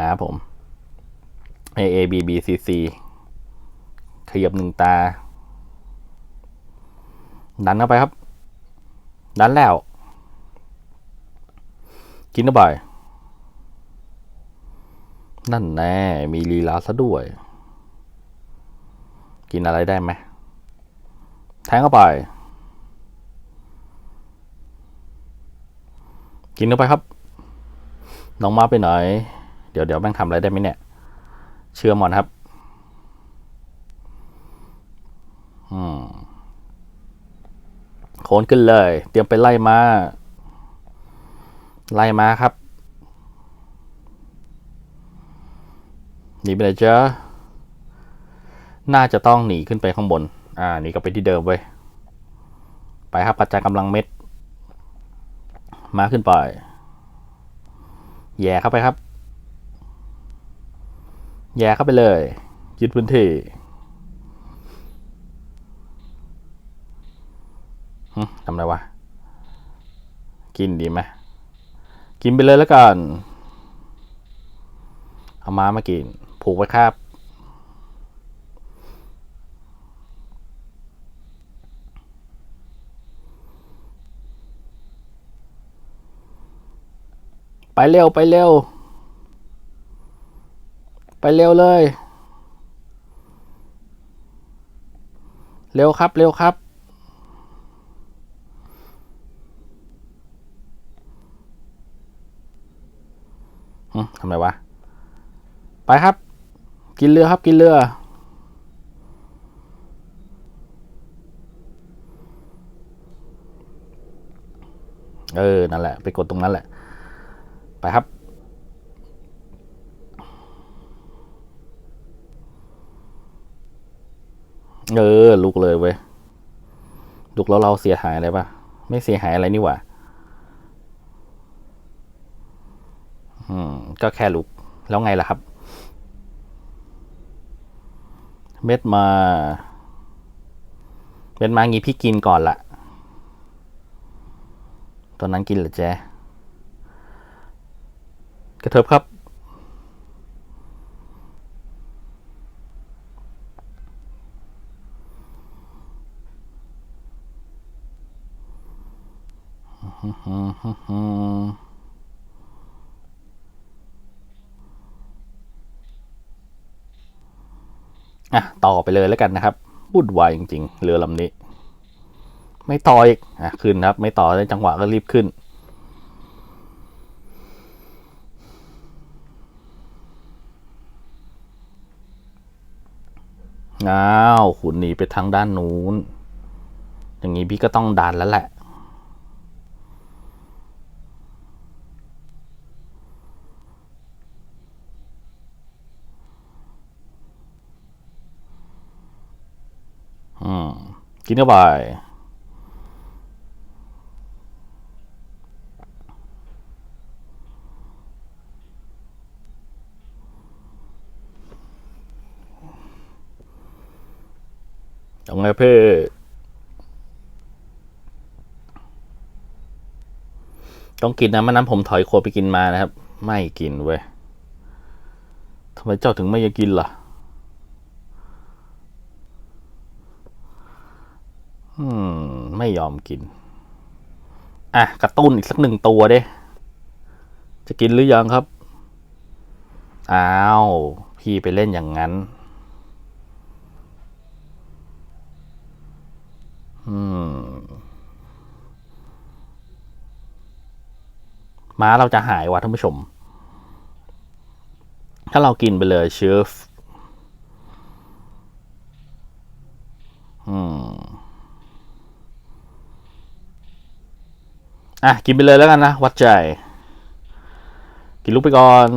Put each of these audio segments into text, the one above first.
มาครับผม A A B B C C ขยับหนึ่งตา ดันเข้าไปครับ ดันแล้ว กินเข้าไปนั่นแน่ มีลีลาซะด้วย กินอะไรได้ไหม แทงเข้าไป กินเข้าไปครับ น้องมาไปไหน เดี๋ยวเดี๋ยวแม่งทำอะไรได้ไหมเนี่ย เชื่อมอนครับ อืมโคนขึ้นเลย เตรียมไปไล่มา ไล่มาครับหนีไปไหนจ๊ะน่าจะต้องหนีขึ้นไปข้างบน อ่าหนีกลับไปที่เดิมเว้ย ไปครับกระจายกำลังเม็ด มาขึ้นไป แย่เข้าไปครับ แย่เข้าไปเลยยึดพื้นที่ทำไรวะ กินดีไหมกินไปเลยแล้วกัน เอาม้ามากิน ผูกไว้ครับ ไปเร็ว ไปเร็ว ไปเร็วเลย เร็วครับ เร็วครับ ทำไรวะ ไปครับ กินเรือครับ กินเรือเออ นั่นแหละ ไปกดตรงนั้นแหละ ไปครับ เออ ลุกเลยเว้ย ลุกแล้วเราเสียหายอะไรปะไม่เสียหายอะไรนี่หว่า อืม ก็แค่ลุก แล้วไงล่ะครับ เม็ดมา เม็ดมางี้พี่กินก่อนละตอนนั้นกินหรือแจกระเทิบครับ อะ ต่อ ไปเลยแล้วกันนะครับวุ่นวายจริงๆเรือลำนี้ ไม่ต่ออีกอะขึ้นครับ ไม่ต่อในจังหวะก็รีบขึ้น อ้าว ขุนหนีไปทางด้านนู้น อย่างนี้พี่ก็ต้องดันแล้วแหละ อืม กินเข้าไปเอาไงเพ่ต้องกินนะมันนั้นผมถอยโคไปกินมานะครับ ไม่กินเว้ยทำไมเจ้าถึงไม่อยากกินล่ะ อืม ไม่ยอมกิน อะ กระตุ้นอีกสักหนึ่งตัวเด้ จะกินหรือยังครับ อ้าว พี่ไปเล่นอย่างนั้น อืมม้าเราจะหายว่ะท่านผู้ชม ถ้าเรากินไปเลยเชฟอืม อะ กินไปเลยแล้วกันนะ วัดใจ กินลูกไปก่อน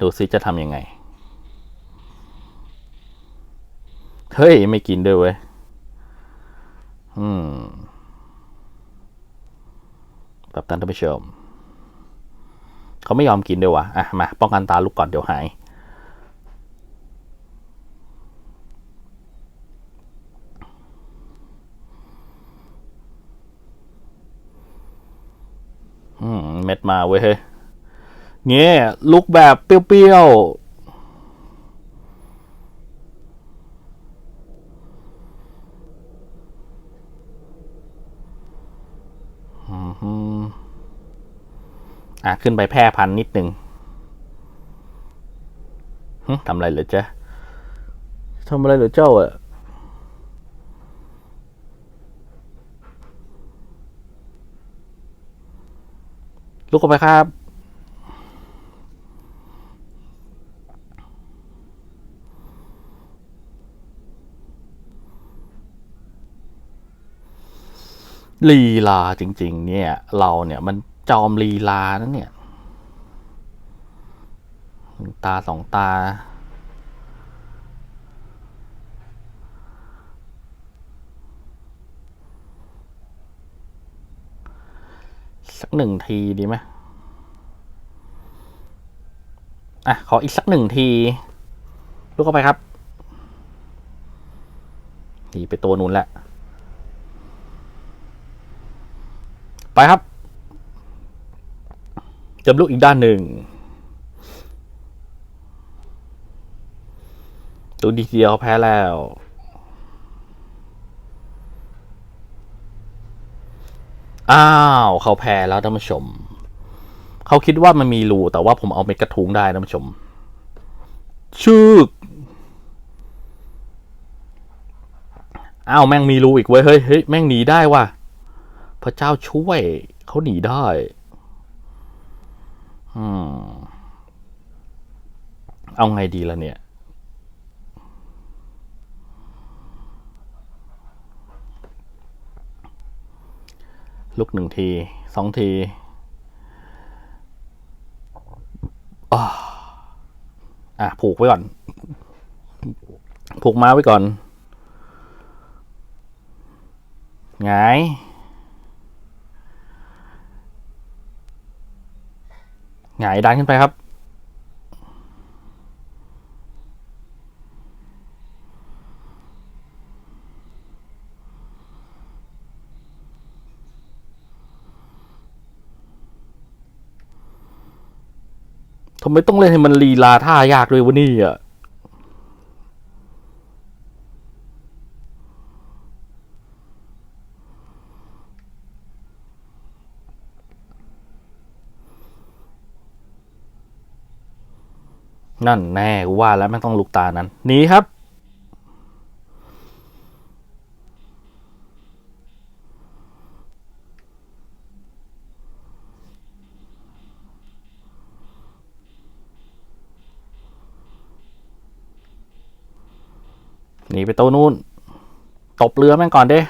ดูซิจะทำยังไง เฮ้ย ไม่กินด้วยเว้ย อืมแบบนั้นท่านผู้ชม เขาไม่ยอมกินด้วยวะอะ มา ป้องกันตาลูกก่อนเดี๋ยวหาย อืม เม็ดมาเว้ยเฮ้ยเงี้ยลุกแบบเปรี้ยวๆอะ ขึ้นไปแพร่พันธุ์นิดนึงทำอะไรเหรอจ๊ะทำอะไรเหรอเจ้าอะ ลุกออกไปครับ ลีลาจริง ๆ เนี่ย เราเนี่ยมันจอมลีลานะเนี่ยหนึ่งตาสองตา หนึ่งทีดีไหมอะ ขออีกสักหนึ่งทีลุกเข้าไปครับหนีไปตัวนู้นแหละ ไปครับเติมลูกอีกด้านหนึ่งตัวดีเดียวแพ้แล้ว อ้าวเขาแพ้แล้วท่านผู้ชม เขาคิดว่ามันมีรูแต่ว่าผมเอาเม็ดกระทุ้งได้ท่านผู้ชมชึกอ้าวแม่งมีรูอีกเว้ยเฮ้ยเฮ้ยแม่งหนีได้ว่ะพระเจ้าช่วยเขาหนีได้อืมเอาไงดีล่ะเนี่ย ลุกหนึ่งทีสองทีอ่าอะผูกไว้ก่อน ผูกม้าไว้ก่อนหงายหงายดันขึ้นไปครับ ทำไมต้องเล่นให้มันลีลาท่ายากด้วยวะนี่อะนั่นแน่กูว่าแล้วไม่ต้องลุกตานั้นหนีครับ หนีไปโต๊ะนู้นตบเรือแม่งก่อนเด้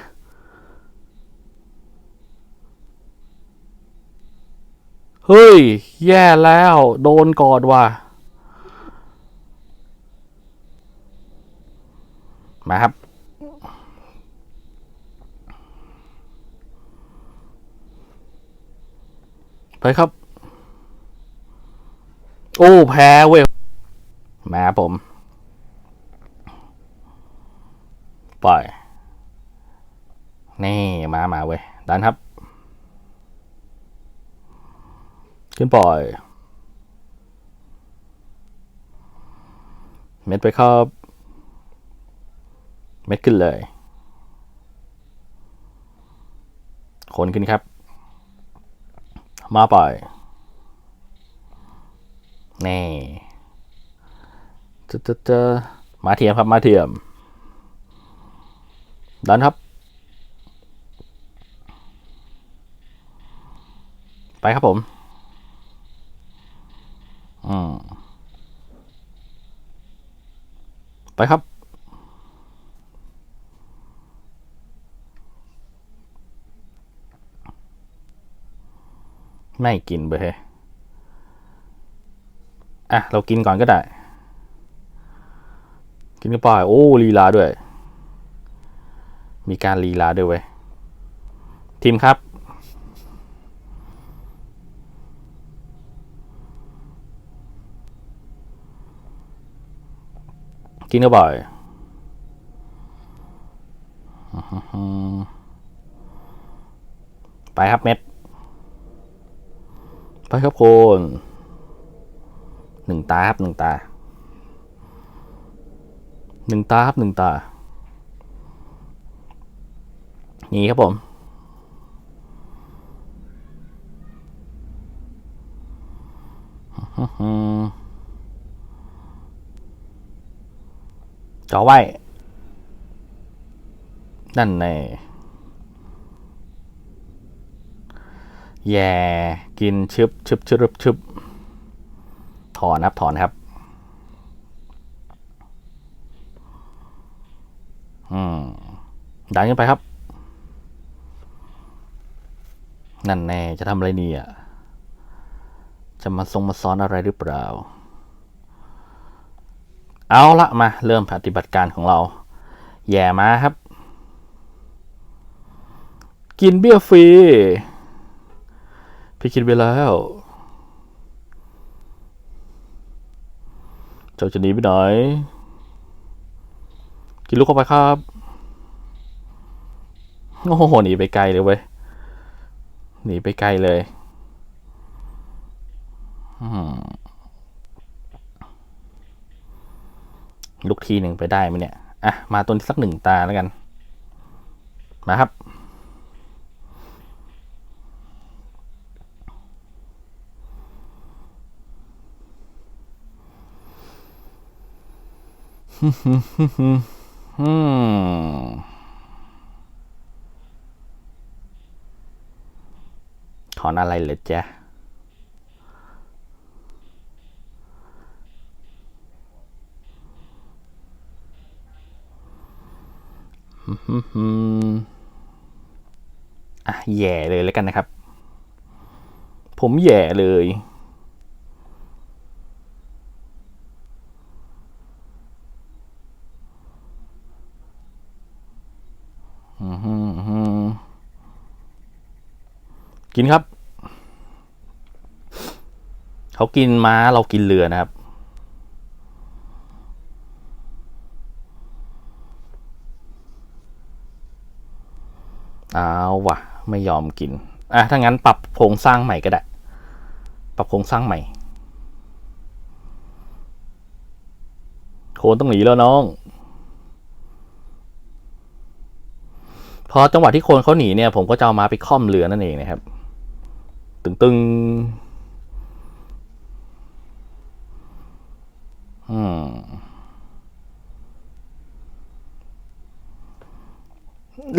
เฮ้ย แย่แล้ว โดนกอดว่ะ มาครับ ไปครับ โอ้ แพ้เว้ย มาผม ปล่อย นี่ มามาเว้ยดันครับ ขึ้นปล่อย เม็ดไปครับเม็ดขึ้นเลย คนขึ้นครับ มาปล่อยนี่จะจะจะมาเทียมครับ มาเทียม ดันครับ ไปครับผมอืมไปครับ ไม่กินไปเฮ้ยอะ เรากินก่อนก็ได้ กินก็ไปโอ้ลีลาด้วย มีการลีลาด้วยเว้ยทีมครับ กินก็บ่อยไปครับเม็ด ไปครับคนหนึ่งตาครับหนึ่งตาหนึ่งตาครับหนึ่งตา นี่ครับผมจอไว้ นั่นแน่แย่ กินชึบชึบชึบชึบถอนครับ ถอนครับ อืม ดันขึ้นไปครับ นั่นแน่จะทำอะไรเนี่ย จะมาทรงมาซ้อนอะไรหรือเปล่า เอาละมา เริ่มปฏิบัติการของเรา แย่มาครับ กินเบี้ยฟรี พี่คิดไปแล้ว เจ้าจะหนีไปไหน กินลูกเข้าไปครับ โอ้โหหนีไปไกลเลยเว้ย หนีไปไกลเลยลูกทีหนึ่งไปได้ไหมเนี่ย อะ มาตัวนี้สักหนึ่งตาแล้วกัน มาครับอืม ถอนอะไรเหรอจ๊ะอืมอะแย่เลยแล้วกันนะครับ ผมแย่เลยอืมกินครับ เขากินม้าเรากินเรือนะครับ เอาวะไม่ยอมกิน อะ ถ้างั้นปรับโครงสร้างใหม่ก็ได้ ปรับโครงสร้างใหม่ โคนต้องหนีแล้วน้อง พอจังหวะที่โคนเขาหนีเนี่ย ผมก็จะเอามาไปค่อมเรือนั่นเองนะครับ ตึงตึ อืม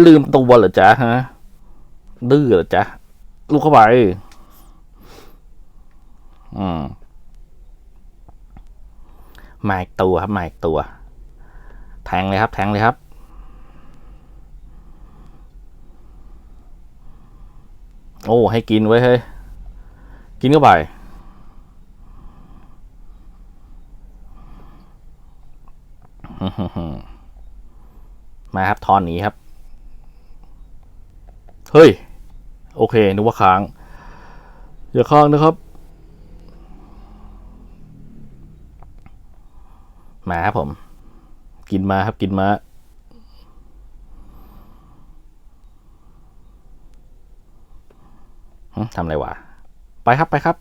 ลืมตัวเหรอจ๊ะฮะ ดื้อเหรอจ๊ะ ลูกเข้าไป อืมมาอีกตัวครับมาอีกตัว แทงเลยครับ แทงเลยครับ โอ้ ให้กินไว้เฮ้ย กินเข้าไป มาครับทอนหนีครับ เฮ้ย โอเค นึกว่าค้าง อย่าค้างนะครับ มาครับผม กินมาครับกินมาทำอะไรวะ ไปครับไปครับ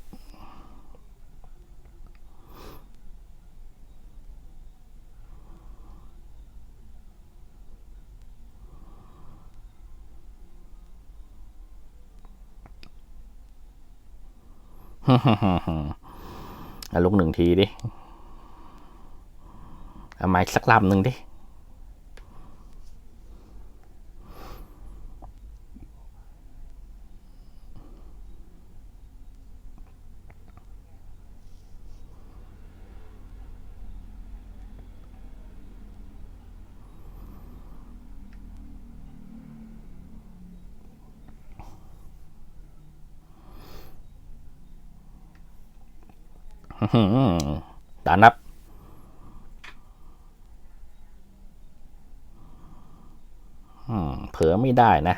ลูกหนึ่งทีดิ เอาไม้สักลำหนึ่งดิ อื้อหือดานับอืมเผลอไม่ได้นะ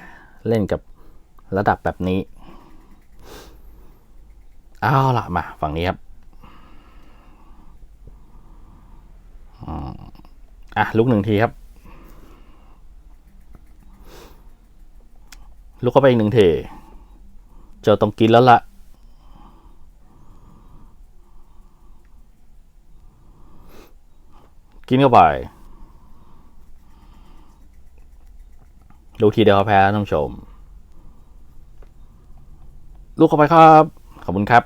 เล่นกับระดับแบบนี้ เอาละมา ฝั่งนี้ครับอะ ลุกหนึ่งทีครับ ลุกเข้าไปอีกหนึ่งทีเจ้าต้องกินแล้วละ กินเข้าไป ลูกทีเดียวเขาแพ้ท่านผู้ชม ลูกเข้าไปครับ ขอบคุณครับ